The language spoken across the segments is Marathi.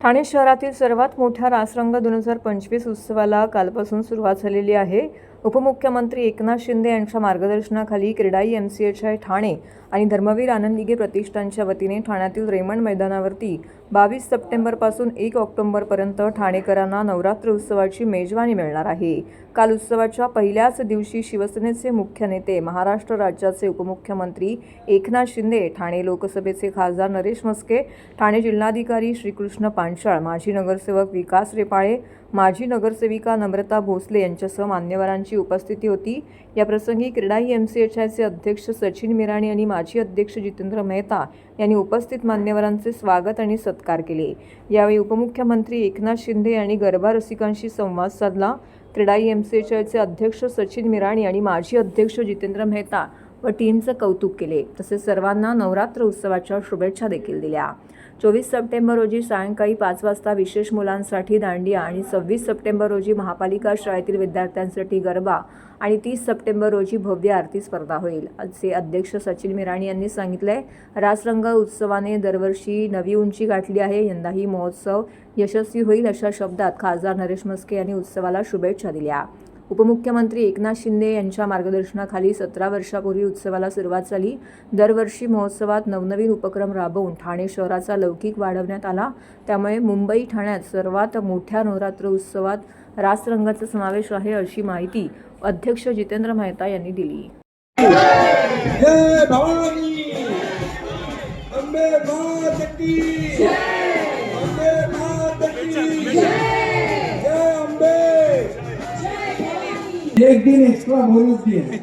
ठाणे शहरातील सर्वात मोठ्या रासरंग दोन हजार पंचवीस उत्सवाला कालपासून सुरुवात झालेली आहे. उपमुख्यमंत्री एकनाथ शिंदे यांच्या मार्गदर्शनाखाली CREDAI M C H I Thane आणि धर्मवीर आनंद प्रतिष्ठानच्या वतीने ठाण्यातील रेमंड मैदानावरती बावीस सप्टेंबरपासून एक ऑक्टोबरपर्यंत ठाणेकरांना नवरात्र उत्सवाची मेजवानी मिळणार आहे. काल उत्सवाच्या पहिल्याच दिवशी शिवसेनेचे मुख्य नेते महाराष्ट्र राज्याचे उपमुख्यमंत्री एकनाथ शिंदे ठाणे लोकसभेचे खासदार नरेश मस्के ठाणे जिल्हाधिकारी श्रीकृष्ण पांचाळ माजी नगरसेवक विकास रेपाळे माजी नगरसेविका नम्रता भोसले यांच्यासह मान्यवरांची उपस्थिती होती. याप्रसंगी क्रीडाई एम सी एच आयचे अध्यक्ष सचिन मिराणी आणि माजी अध्यक्ष जितेंद्र मेहता यांनी उपस्थित मान्यवरांचे स्वागत आणि सत्कार केले. यावेळी उपमुख्यमंत्री एकनाथ शिंदे यांनी गरबा रसिकांशी संवाद साधला. क्रीडाई एम सी एच आयचे अध्यक्ष सचिन मिराणी आणि माजी अध्यक्ष जितेंद्र मेहता व टीमचं कौतुक केले. तसेच सर्वांना नवरात्र उत्सवाच्या शुभेच्छा देखील दिल्या. चोवीस सप्टेंबर रोजी सायंकाळी पाच वाजता विशेष मुलांसाठी दांडिया आणि सव्वीस सप्टेंबर रोजी महापालिका शाळेतील विद्यार्थ्यांसाठी गरबा आणि तीस सप्टेंबर रोजी भव्य आरती स्पर्धा होईल. असे अध्यक्ष सचिन मिराणी यांनी सांगितले रासरंग उत्सवाने दरवर्षी नवी उंची गाठली आहे. यंदाही महोत्सव यशस्वी होईल अशा शब्दात खासदार नरेश मस्के यांनी उत्सवाला शुभेच्छा दिल्या. उपमुख्यमंत्री एकनाथ शिंदे यांच्या मार्गदर्शनाखाली सतरा वर्षापूर्वी उत्सवाला सुरुवात झाली. दरवर्षी महोत्सवात नवनवीन उपक्रम राबवून ठाणे शहराचा लौकिक वाढवण्यात आला. त्यामुळे मुंबई ठाण्यात सर्वात मोठ्या नवरात्र उत्सवात रासरंगाचा समावेश आहे अशी माहिती अध्यक्ष जितेंद्र मेहता यांनी दिली. जय भवानी! अम्बे मात की अम्बे मात की एक दिन एक्स्ट्रा बोनस दिए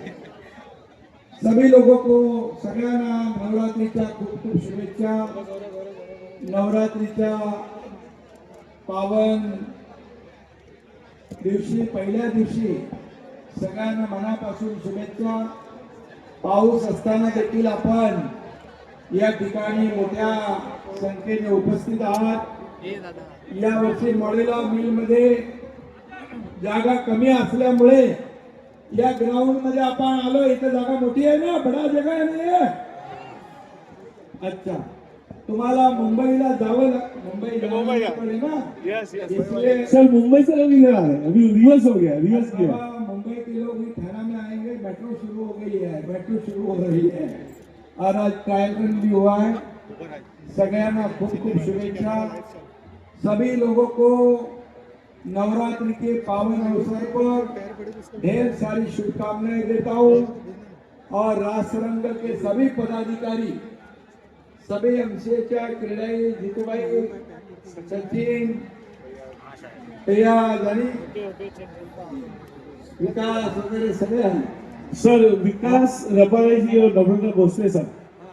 सभी लोगों को सगळ्यांना नवरात्रीच्या खूप खूप शुभेच्छा. नवरात्रीच्या पावन दिवशी पहिल्या दिवशी सगळ्यांना मनापासून शुभेच्छा. पाऊस असताना देखील आपण या ठिकाणी मोठ्या संख्येने उपस्थित आहात. या वर्षी मॉडेला मिलमध्ये जागा कमी असल्यामुळे या ग्राउंडमध्ये आपण आलो इथं जागा मोठी आहे ना? बडा जगा आहे ना? अच्छा. तुम्हाला मुंबईला जावं मुंबई ना? सर मुंबई से अभी रहे हैं रिवर्स हो गया रिवर्स किया मुंबई के लोग भी थाना में आएंगे मेट्रो शुरू हो गई है मेट्रो शुरू हो रही है. और आज ट्रायल भी हुआ है। सगळ्यांना खूब खूब शुभेच्छा। सभी लोगों को नवरात्रि के पावन अवसर पर ढेर सारी शुभकामनाएँ देता हूँ। और राष्ट्ररंग के सभी पदाधिकारी, सभी एमसीएच्या क्रीडाई जितूबाई सचिन विकास वगैरह सभी हैं। सर, विकास रबारे जी और नम्रता भोसले सर,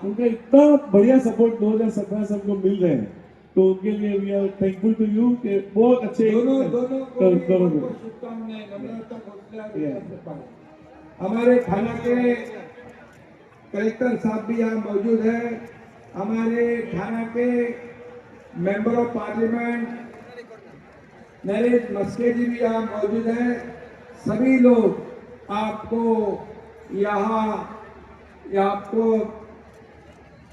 उनका इतना बढ़िया सपोर्ट 2017 से हमको मिल रहे हैं। तो उनके लिए we are thankful to you कि बहुत अच्छे दोनों दोनों को भी शुभकामनाएँ नम्रता। हमारे थाना के कलेक्टर साहब भी यहाँ मौजूद है। हमारे थाना के member of parliament Naresh Mhaske ji भी यहाँ मौजूद है। सभी लोग आपको यहाँ आपको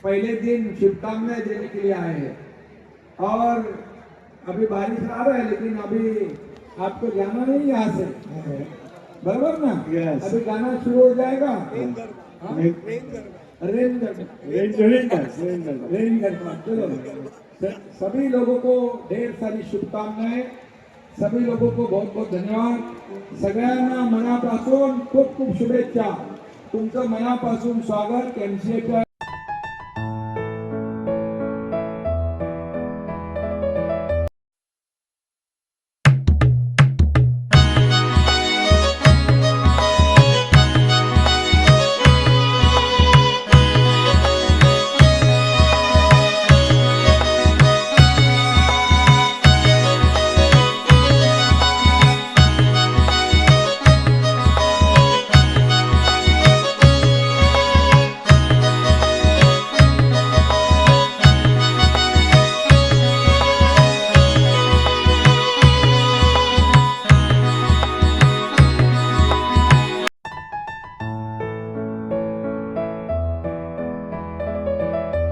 पहले दिन शुभकामनाएँ देने के लिए आए हैं। और अभी बारिश आ रहा है लेकिन अभी आपको जाना नहीं यहाँ से। बराबर ना? Yes. अभी गाना शुरू हो जाएगा। चलो। सभी लोगों को ढेर सारी शुभकामनाएँ। सभी लोगों को बहुत बहुत धन्यवाद। सगळ्यांना मनापासून खूप खूप शुभेच्छा। तुमचं मनापासून स्वागत एमसीएच्या